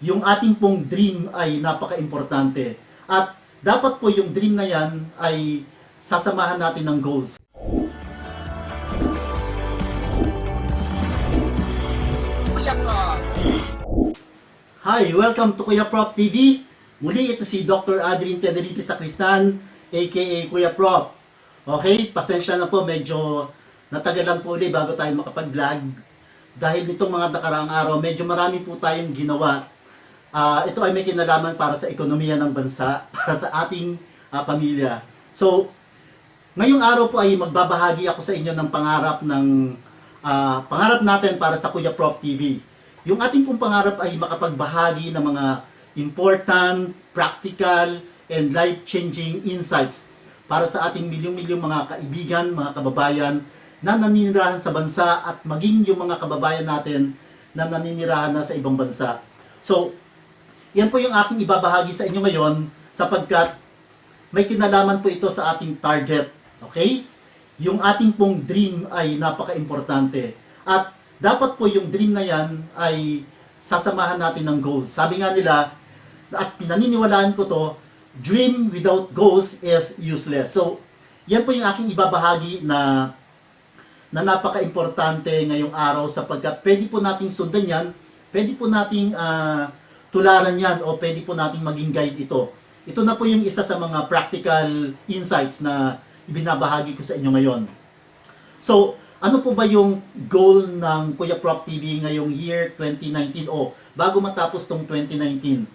yung ating pong dream ay napaka-importante. At dapat po yung dream na yan ay sasamahan natin ng goals. Hi, welcome to Kuya Prof TV. Muli ito si Dr. Adrian Tenerife Sacristan, aka Kuya Prof. Okay, pasensya na po, medyo natagalan po ulit bago tayo makapag-vlog. Dahil nitong mga nakaraang araw, medyo marami po tayong ginawa. Ah, ito ay may kinalaman para sa ekonomiya ng bansa, para sa ating ah, pamilya. So, ngayong araw po ay magbabahagi ako sa inyo ng pangarap ng ah, pangarap natin para sa Kuya Prof TV. Yung ating pong pangarap ay makapagbahagi ng mga important, practical, and life-changing insights para sa ating milyong-milyong mga kaibigan, mga kababayan na naninirahan sa bansa at maging yung mga kababayan natin na naninirahan na sa ibang bansa. So, yan po yung aking ibabahagi sa inyo ngayon sapagkat may kinalaman po ito sa ating target. Okay? Yung ating pong dream ay napaka-importante. At dapat po yung dream na yan ay sasamahan natin ng goals. Sabi nga nila, at pinaniniwalaan ko to, dream without goals is useless. So, yan po yung aking ibabahagi na na napaka-importante ngayong araw sapagkat pwede po nating sundan yan, pwede po nating ah, tularan yan o pwede po nating maging guide ito. Ito na po yung isa sa mga practical insights na ibinabahagi ko sa inyo ngayon. So, ano po ba yung goal ng Kuya Prof TV ngayong year 2019 o bago matapos tong 2019?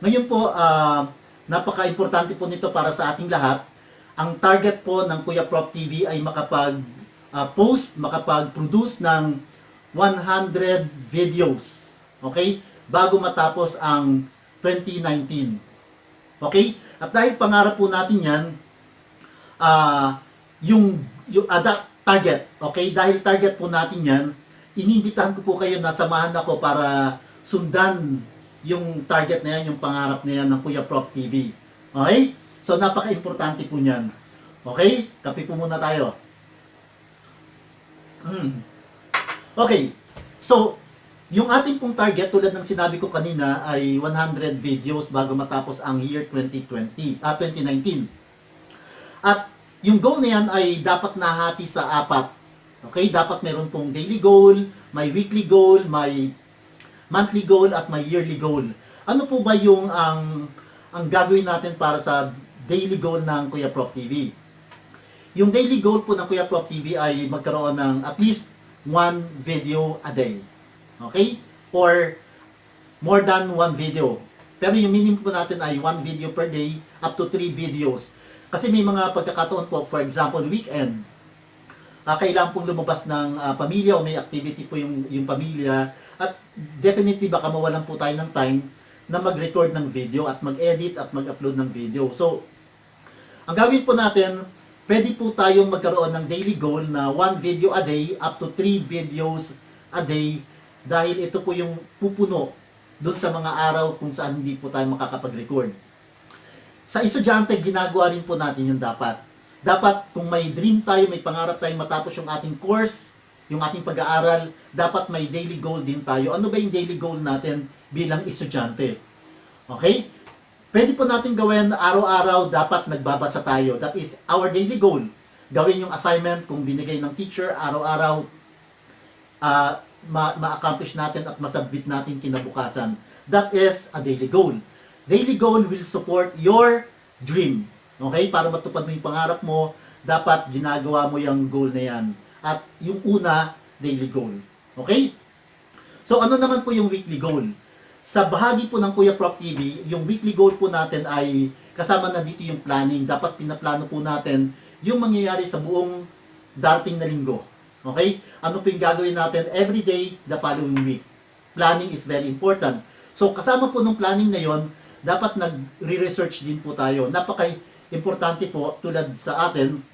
Ngayon po, ah, napaka-importante po nito para sa ating lahat. Ang target po ng Kuya Prof TV ay makapag ah, post, makapag-produce ng 100 videos. Okay? Bago matapos ang 2019. Okay? At dahil pangarap po natin yan, ah yung, yung da- target, okay? Dahil target po natin yan, inimbitahan ko po kayo na samahan ako para sundan yung target na yan, yung pangarap na yan ng Kuya Prof TV. Okay? So, napaka-importante po niyan. Okay? Kape po muna tayo. Hmm. Okay. So, yung ating pong target, tulad ng sinabi ko kanina, ay 100 videos bago matapos ang year 2020, ah, 2019. At yung goal na yan ay dapat nahati sa apat. Okay? Dapat meron pong daily goal, may weekly goal, may monthly goal, at may yearly goal. Ano po ba yung ang ang gagawin natin para sa daily goal ng Kuya Prof TV? Yung daily goal po ng Kuya Prof TV ay magkaroon ng at least one video a day. Okay? Or more than one video. Pero yung minimum po natin ay one video per day up to three videos. Kasi may mga pagkakataon po, for example, weekend, ah kailangan pong lumabas ng ah, pamilya o may activity po yung, yung pamilya. At definitely baka mawalan po tayo ng time na mag-record ng video at mag-edit at mag-upload ng video. So, ang gawin po natin, pwede po tayong magkaroon ng daily goal na one video a day up to three videos a day dahil ito po yung pupuno doon sa mga araw kung saan hindi po tayo makakapag-record. Sa estudyante, ginagawa rin po natin yung dapat. Dapat kung may dream tayo, may pangarap tayo matapos yung ating course, yung ating pag-aaral, dapat may daily goal din tayo. Ano ba yung daily goal natin bilang estudyante? Okay? Pwede po natin gawin araw-araw dapat nagbabasa tayo. That is our daily goal. Gawin yung assignment kung binigay ng teacher araw-araw ah, ma- ma-accomplish natin at masabit natin kinabukasan. That is a daily goal. Daily goal will support your dream. Okay? Para matupad mo yung pangarap mo, dapat ginagawa mo yung goal na yan. At yung una, daily goal. Okay? So ano naman po yung weekly goal? Sa bahagi po ng Kuya Prof TV, yung weekly goal po natin ay kasama na dito yung planning. Dapat pinaplano po natin yung mangyayari sa buong dating na linggo. Okay? Ano po yung gagawin natin every day the following week. Planning is very important. So kasama po ng planning na yon, dapat nagre-research din po tayo. Napaka-importante po tulad sa atin,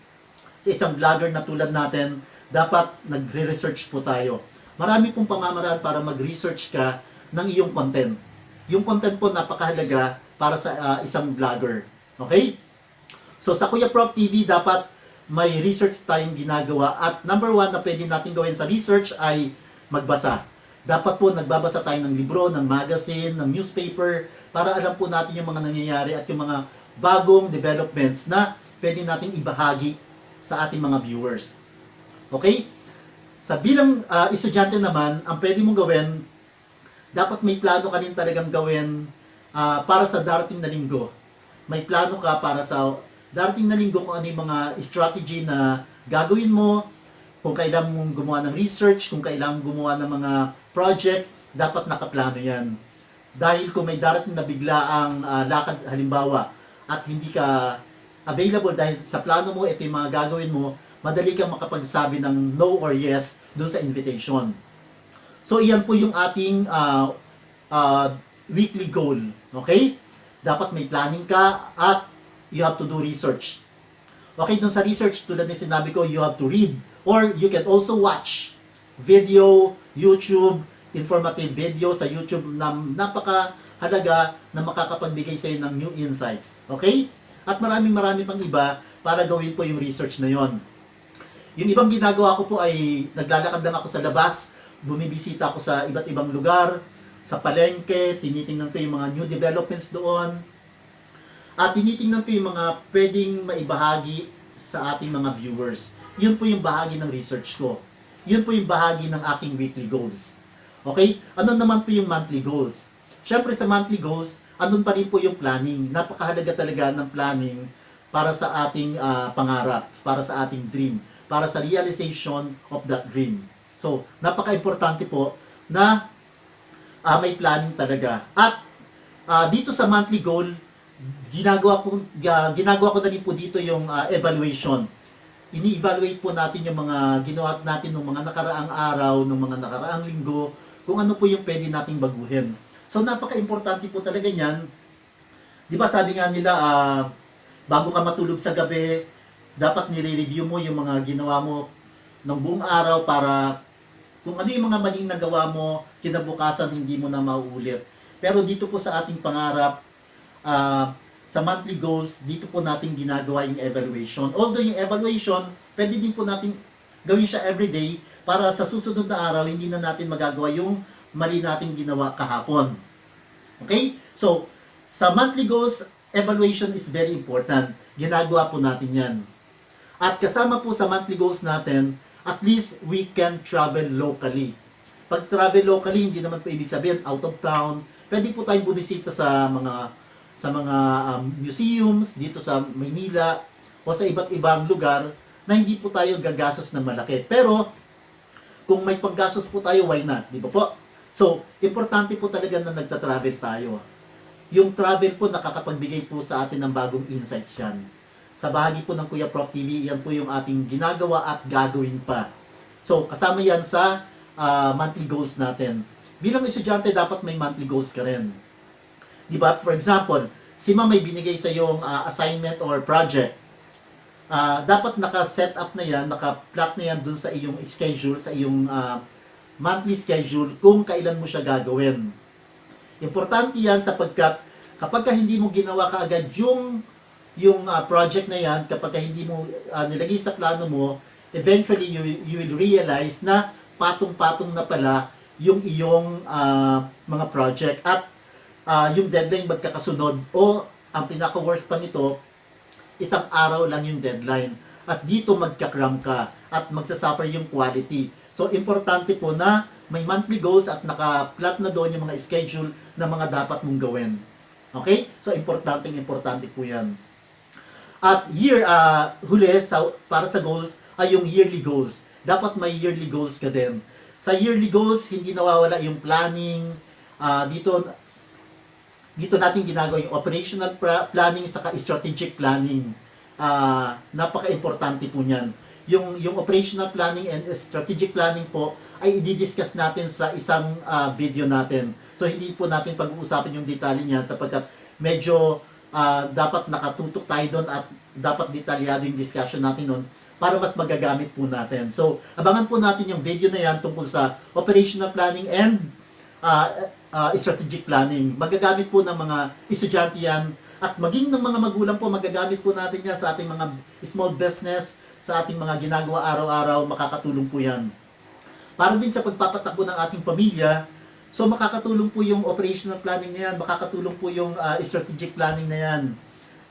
sa isang vlogger na tulad natin, dapat nagre-research po tayo. Marami pong pamamaraan para mag-research ka ng iyong content. Yung content po napakahalaga para sa ah, isang vlogger. Okay? So sa Kuya Prof TV dapat may research tayong ginagawa at number one na pwede natin gawin sa research ay magbasa. dapat po nagbabasa tayo ng libro, ng magazine, ng newspaper, para alam po natin yung mga nangyayari at yung mga bagong developments na pwede nating ibahagi sa ating mga viewers. Okay? Sa bilang ah, estudyante naman, ang pwede mong gawin, dapat may plano ka din talagang gawin ah, para sa darating na linggo. May plano ka para sa darating na linggo kung ano yung mga strategy na gagawin mo, kung kailangan mong gumawa ng research, kung kailangan gumawa ng mga project, dapat nakaplano yan. Dahil kung may darating na biglaang ah, lakad, halimbawa, at hindi ka available dahil sa plano mo, ito yung mga gagawin mo, madali kang makapagsabi ng no or yes dun sa invitation. So, iyan po yung ating ah, ah, weekly goal. Okay? Dapat may planning ka at you have to do research. Okay, dun sa research, tulad ng sinabi ko, you have to read. Or you can also watch video, YouTube, informative video sa YouTube na napaka-halaga na makakapagbigay sa ng new insights. Okay? At maraming marami pang iba para gawin po yung research na yon. Yung ibang ginagawa ko po ay naglalakad lang ako sa labas, bumibisita ako sa iba't ibang lugar, sa palengke, tinitingnan ko yung mga new developments doon, at tinitingnan ko yung mga pwedeng maibahagi sa ating mga viewers. Yun po yung bahagi ng research ko. Yun po yung bahagi ng aking weekly goals. Okay? Ano naman po yung monthly goals? Siyempre sa monthly goals, andun pa rin po yung planning. Napakahalaga talaga ng planning para sa ating ah, pangarap, para sa ating dream, para sa realization of that dream. So, napaka-importante po na ah, may planning talaga. At ah, dito sa monthly goal, ginagawa ko ga- ginagawa ko na rin po dito yung ah, evaluation. Ini-evaluate po natin yung mga ginawa natin ng mga nakaraang araw, ng mga nakaraang linggo, kung ano po yung pwede nating baguhin. So napaka-importante po talaga niyan. 'Di ba sabi nga nila ah, bago ka matulog sa gabi, dapat nire-review mo yung mga ginawa mo ng buong araw para kung ano yung mga maling nagawa mo, kinabukasan hindi mo na mauulit. Pero dito po sa ating pangarap, ah, sa monthly goals, dito po natin ginagawa yung evaluation. Although yung evaluation, pwede din po natin gawin siya everyday para sa susunod na araw, hindi na natin magagawa yung mali nating ginawa kahapon. Okay? So, sa monthly goals, evaluation is very important. Ginagawa po natin yan. At kasama po sa monthly goals natin, at least we can travel locally. Pag travel locally, hindi naman po ibig sabihin out of town. Pwede po tayong bumisita sa mga sa mga um, museums dito sa Maynila o sa iba't ibang lugar na hindi po tayo gagastos ng malaki. Pero kung may paggastos po tayo, why not? Di ba po? So, importante po talaga na nagta-travel tayo. Yung travel po nakakapagbigay po sa atin ng bagong insights yan. Sa bahagi po ng Kuya Prof TV, yan po yung ating ginagawa at gagawin pa. So, kasama yan sa ah, monthly goals natin. Bilang estudyante, dapat may monthly goals ka rin. Di ba? For example, si ma'am may binigay sa yung assignment or project. Ah, dapat naka-set up na yan, naka-plot na yan dun sa iyong schedule, sa iyong ah, monthly schedule kung kailan mo siya gagawin. Importante yan sapagkat kapag ka hindi mo ginawa kaagad yung yung ah, project na yan, kapag ka hindi mo ah, nilagay sa plano mo, eventually you, you will realize na patong-patong na pala yung iyong ah, mga project at ah, yung deadline magkakasunod o ang pinaka-worst pa nito, isang araw lang yung deadline. At dito magkakram ka at magsasuffer yung quality. So, importante po na may monthly goals at naka-plot na doon yung mga schedule na mga dapat mong gawin. Okay? So, importante, importante po yan. At year, ah, huli, sa, para sa goals, ay yung yearly goals. Dapat may yearly goals ka din. Sa yearly goals, hindi nawawala yung planning. Ah, dito, dito natin ginagawa yung operational planning saka strategic planning. Ah, napaka-importante po niyan. Yung yung operational planning and strategic planning po ay i-discuss natin sa isang ah, video natin. So hindi po natin pag-uusapan yung detalye niyan sapagkat medyo ah, dapat nakatutok tayo doon at dapat detalyado yung discussion natin noon para mas magagamit po natin. So, abangan po natin yung video na yan tungkol sa operational planning and uh, uh, strategic planning. Magagamit po ng mga estudyante yan at maging ng mga magulang po, magagamit po natin yan sa ating mga small business, sa ating mga ginagawa araw-araw, makakatulong po yan. para din sa pagpapatakbo ng ating pamilya. So makakatulong po yung operational planning na yan, makakatulong po yung ah, strategic planning na yan.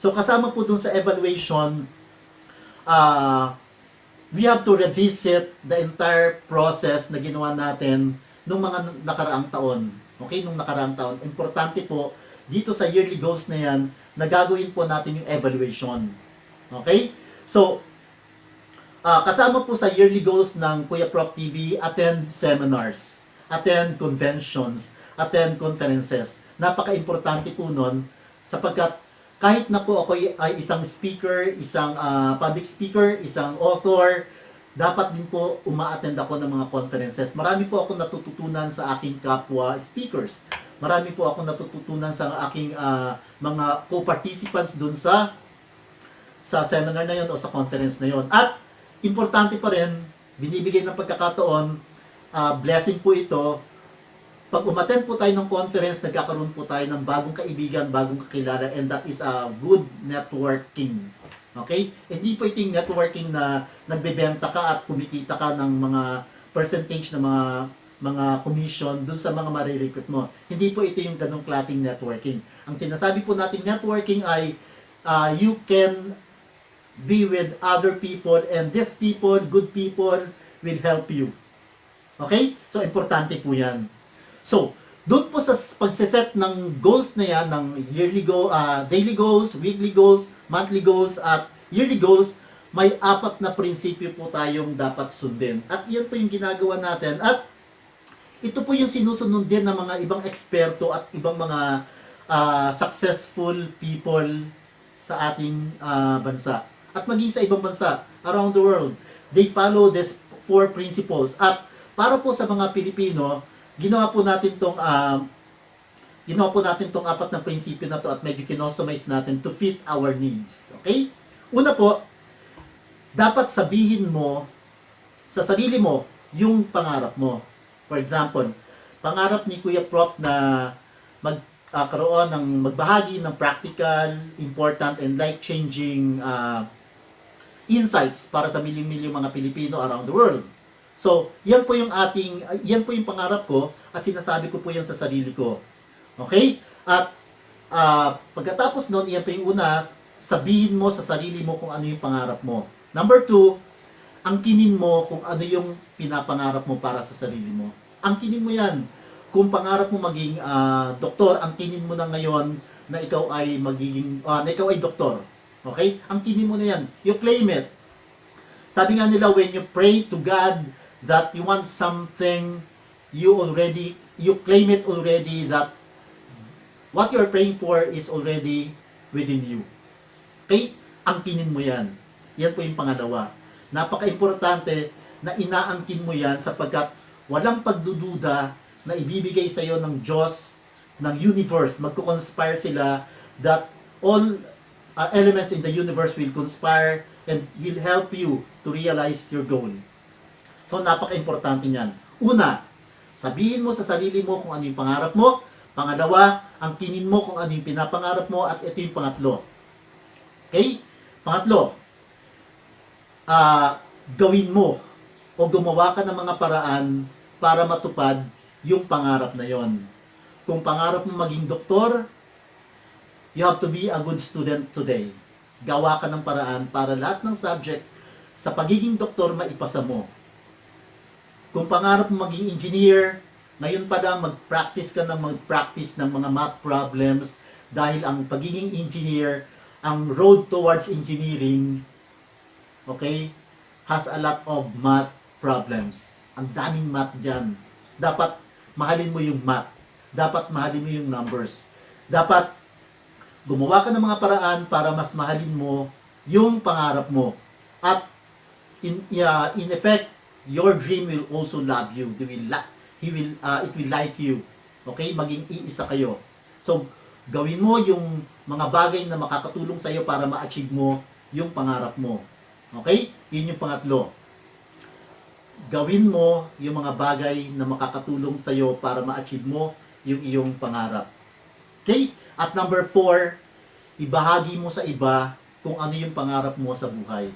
So kasama po dun sa evaluation, ah we have to revisit the entire process na ginawa natin nung mga nakaraang taon. Okay, nung nakaraang taon. Importante po, dito sa yearly goals na yan, na gagawin po natin yung evaluation. Okay? So, ah, kasama po sa yearly goals ng Kuya Prof TV, attend seminars, attend conventions, attend conferences. Napaka-importante po nun sapagkat kahit na po ako ay isang speaker, isang ah, public speaker, isang author, dapat din po uma-attend ako ng mga conferences. Marami po ako natututunan sa aking kapwa speakers. Marami po ako natututunan sa aking ah, mga co-participants dun sa sa seminar na yon o sa conference na yon. At importante pa rin, binibigay ng pagkakataon, ah, blessing po ito, pag umattend po tayo ng conference, nagkakaroon po tayo ng bagong kaibigan, bagong kakilala, and that is a good networking. Okay? Hindi ito yung networking na nagbebenta ka at kumikita ka ng mga percentage ng mga mga commission dun sa mga marirecruit mo. Hindi po ito yung ganong klaseng networking. Ang sinasabi po nating networking ay ah, you can be with other people and these people, good people, will help you. Okay? So, importante po yan. So, doon po sa pagseset ng goals na yan, ng yearly goal, ah, daily goals, weekly goals, monthly goals, at yearly goals, may apat na prinsipyo po tayong dapat sundin. At yan po yung ginagawa natin. At ito po yung sinusunod din ng mga ibang eksperto at ibang mga ah, successful people sa ating ah, bansa. At maging sa ibang bansa around the world. They follow these four principles. At para po sa mga Pilipino, ginawa po natin tong ah, ginawa po natin tong apat na prinsipyo na to at medyo kinostomize natin to fit our needs. Okay? Una po, dapat sabihin mo sa sarili mo yung pangarap mo. For example, pangarap ni Kuya Prof na magkaroon ng magbahagi ng practical, important, and life-changing ah, insights para sa milyong-milyong mga Pilipino around the world. So, yan po yung ating, yan po yung pangarap ko at sinasabi ko po yan sa sarili ko. Okay? At ah, pagkatapos nun, yan po yung una, sabihin mo sa sarili mo kung ano yung pangarap mo. Number two, angkinin mo kung ano yung pinapangarap mo para sa sarili mo. Angkinin mo yan. Kung pangarap mo maging ah, doktor, angkinin mo na ngayon na ikaw ay magiging, ah, na ikaw ay doktor. Okay? Angkinin mo na yan. You claim it. Sabi nga nila, when you pray to God that you want something, you already, you claim it already that what you are praying for is already within you. Okay? Angkinin mo yan. Yan po yung pangalawa. Napaka-importante na inaangkin mo yan sapagkat walang pagdududa na ibibigay sa iyo ng Diyos, ng universe. Magko-conspire sila that all uh, elements in the universe will conspire and will help you to realize your goal. So, napaka-importante niyan. Una, sabihin mo sa sarili mo kung ano yung pangarap mo. Pangalawa, angkinin mo kung ano yung pinapangarap mo. At ito yung pangatlo. Okay? Pangatlo, ah, gawin mo o gumawa ka ng mga paraan para matupad yung pangarap na yon. Kung pangarap mo maging doktor, you have to be a good student today. Gawa ka ng paraan para lahat ng subject sa pagiging doktor maipasa mo. Kung pangarap mo maging engineer, ngayon pa lang mag-practice ka ng mag-practice ng mga math problems dahil ang pagiging engineer, ang road towards engineering, okay, has a lot of math problems. Ang daming math dyan. Dapat mahalin mo yung math. Dapat mahalin mo yung numbers. Dapat gumawa ka ng mga paraan para mas mahalin mo yung pangarap mo. At in, yeah, in effect, your dream will also love you. They will he will, uh, it will like you. Okay? Maging iisa kayo. So, gawin mo yung mga bagay na makakatulong sa iyo para ma-achieve mo yung pangarap mo. Okay? Yun yung pangatlo. Gawin mo yung mga bagay na makakatulong sa iyo para ma-achieve mo yung iyong pangarap. Okay? At number four, ibahagi mo sa iba kung ano yung pangarap mo sa buhay.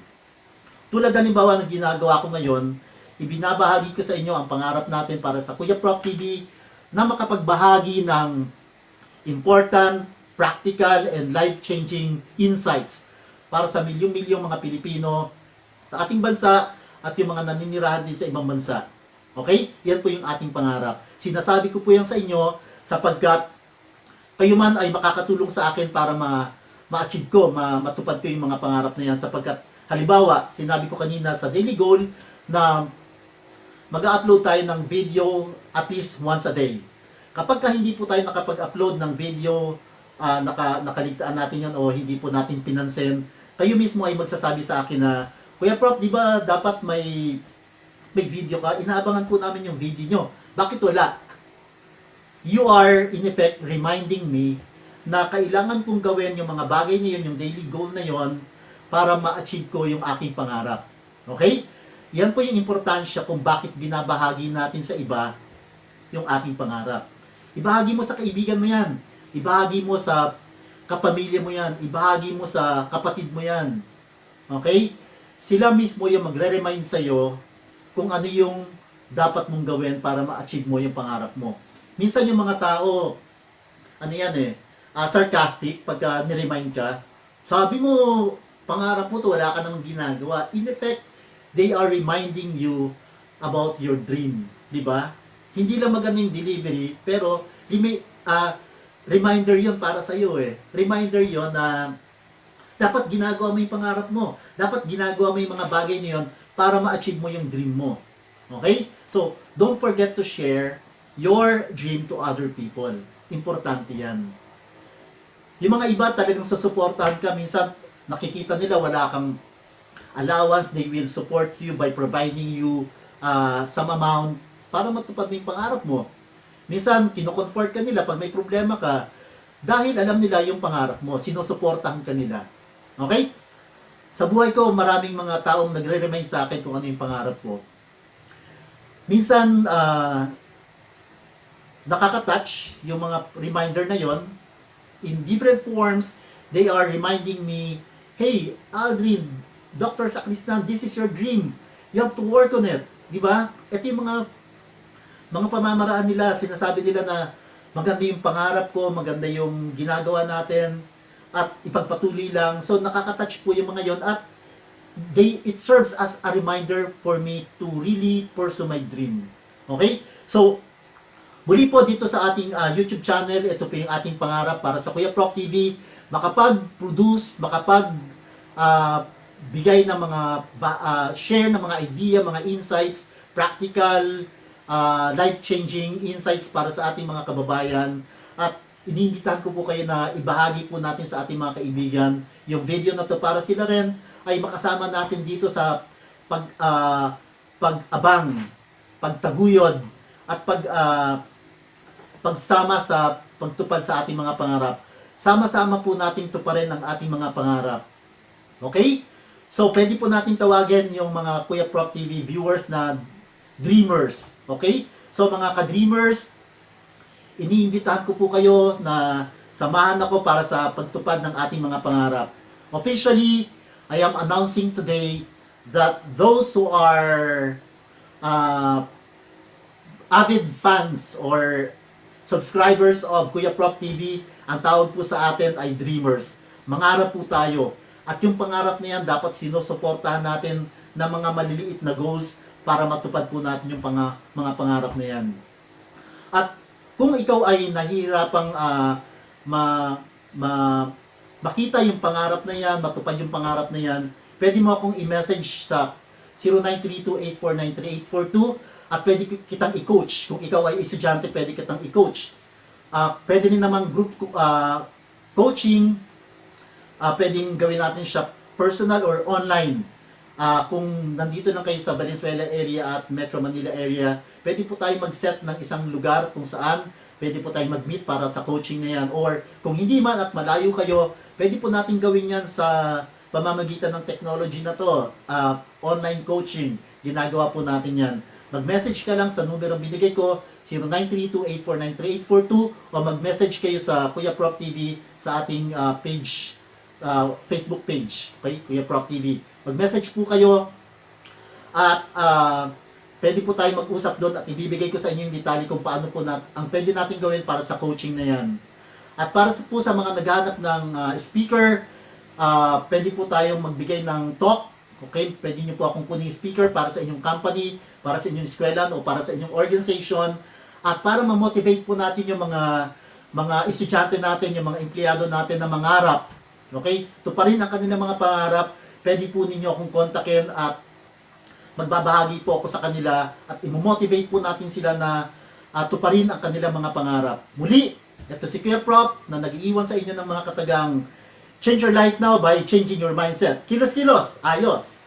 Tulad halimbawa ng ginagawa ko ngayon, ibinabahagi ko sa inyo ang pangarap natin para sa Kuya Prof TV na makapagbahagi ng important, practical, and life-changing insights para sa milyong-milyong mga Pilipino sa ating bansa at yung mga naninirahan din sa ibang bansa. Okay? Yan po yung ating pangarap. Sinasabi ko po yan sa inyo sapagkat kayo man ay makakatulong sa akin para ma ma-achieve ko, ma matupad ko yung mga pangarap na yan sapagkat halimbawa, sinabi ko kanina sa daily goal na mag-upload tayo ng video at least once a day. Kapag ka hindi po tayo nakapag-upload ng video, ah, naka, nakaligtaan natin yan o hindi po natin pinansin, kayo mismo ay magsasabi sa akin na, Kuya Prof, di ba dapat may may video ka? Inaabangan po namin yung video nyo. Bakit wala? You are, in effect, reminding me na kailangan kong gawin yung mga bagay na yun, yung daily goal na yon para ma-achieve ko yung aking pangarap. Okay? Yan po yung importansya kung bakit binabahagi natin sa iba yung ating pangarap. Ibahagi mo sa kaibigan mo yan. Ibahagi mo sa kapamilya mo yan. Ibahagi mo sa kapatid mo yan. Okay? Sila mismo yung magre-remind sa'yo kung ano yung dapat mong gawin para ma-achieve mo yung pangarap mo. Minsan yung mga tao, ano yan eh, ah, sarcastic pagka niremind ka. Sabi mo, pangarap mo to, wala ka namang ginagawa. In effect, they are reminding you about your dream. Di ba? Hindi lang maganda yung delivery, pero ah, reminder yon para sa iyo eh. Reminder yon na dapat ginagawa mo yung pangarap mo. Dapat ginagawa mo yung mga bagay na yun para ma-achieve mo yung dream mo. Okay? So, don't forget to share your dream to other people. Importante yan. Yung mga iba talagang susuportahan ka. Minsan, nakikita nila wala kang allowance. They will support you by providing you uh, some amount para matupad mo yung pangarap mo. Minsan, kino-comfort ka nila pag may problema ka dahil alam nila yung pangarap mo. Sinusuportahan ka nila. Okay? Sa buhay ko, maraming mga taong nagre-remind sa akin kung ano yung pangarap ko. Minsan, ah, nakaka-touch yung mga reminder na yon in different forms they are reminding me hey Aldrin Dr. Sakristan this is your dream. You have to work on it di ba? Ito yung mga mga pamamaraan nila. Sinasabi nila na maganda yung pangarap ko maganda yung ginagawa natin at ipagpatuloy lang. So nakaka-touch po yung mga yon at they it serves as a reminder for me to really pursue my dream. Okay? So Muli po dito sa ating ah, YouTube channel, ito po yung ating pangarap para sa Kuya Prof TV, makapag-produce, makapag ah, bigay ng mga ah, share ng mga idea, mga insights, practical, ah, life-changing insights para sa ating mga kababayan at iniimbitahan ko po kayo na ibahagi po natin sa ating mga kaibigan yung video na to para sila rin ay makasama natin dito sa pag ah, pag-abang, pagtaguyod at pag ah, pagsama sa pagtupad sa ating mga pangarap. Sama-sama po nating tuparin ang ating mga pangarap. Okay? So, pwede po nating tawagin yung mga Kuya Prof TV viewers na dreamers. Okay? So, mga ka-dreamers, iniimbitahan ko po kayo na samahan ako para sa pagtupad ng ating mga pangarap. Officially, I am announcing today that those who are uh, avid fans or subscribers of Kuya Prof TV, ang tawag po sa atin ay dreamers. Mangarap po tayo. At yung pangarap na yan, dapat sinusuportahan natin ng mga maliliit na goals para matupad po natin yung panga, mga pangarap na yan. At kung ikaw ay nahihirapang ah, ma, ma, makita yung pangarap na yan, matupad yung pangarap na yan, pwede mo akong i-message sa 0932-8493842 at pwede ki- kitang i-coach. Kung ikaw ay estudyante, pwede kitang i-coach. Ah, pwede rin namang group ah, coaching, ah, pwedeng gawin natin siya personal or online. Ah, kung nandito lang kayo sa Valenzuela area at Metro Manila area, pwede po tayo mag-set ng isang lugar kung saan pwede po tayo mag-meet para sa coaching na yan. Or kung hindi man at malayo kayo, pwede po natin gawin yan sa pamamagitan ng technology na to. Ah, online coaching, ginagawa po natin yan. Mag-message ka lang sa numero binigay ko, 0932-8493842 o mag-message kayo sa Kuya Prof TV sa ating ah, page, sa Facebook page, okay? Kuya Prof TV. Mag-message po kayo at ah, pwede po tayo mag-usap doon at ibibigay ko sa inyo yung detalye kung paano po na, ang pwede natin gawin para sa coaching na yan. At para po sa mga naghahanap ng ah, speaker, ah, pwede po tayong magbigay ng talk. Okay? Pwede nyo po akong kunin yung speaker para sa inyong company, para sa inyong eskwelahan o para sa inyong organization. At para ma-motivate po natin yung mga mga estudyante natin, yung mga empleyado natin na mangarap. Okay? Tuparin ang kanilang mga pangarap. Pwede po ninyo akong kontakin at magbabahagi po ako sa kanila at imomotivate po natin sila na uh, tuparin ang kanilang mga pangarap. Muli, ito si Kuya Prof na nag-iwan sa inyo ng mga katagang Change your life now by changing your mindset. Kilos-kilos, ayos!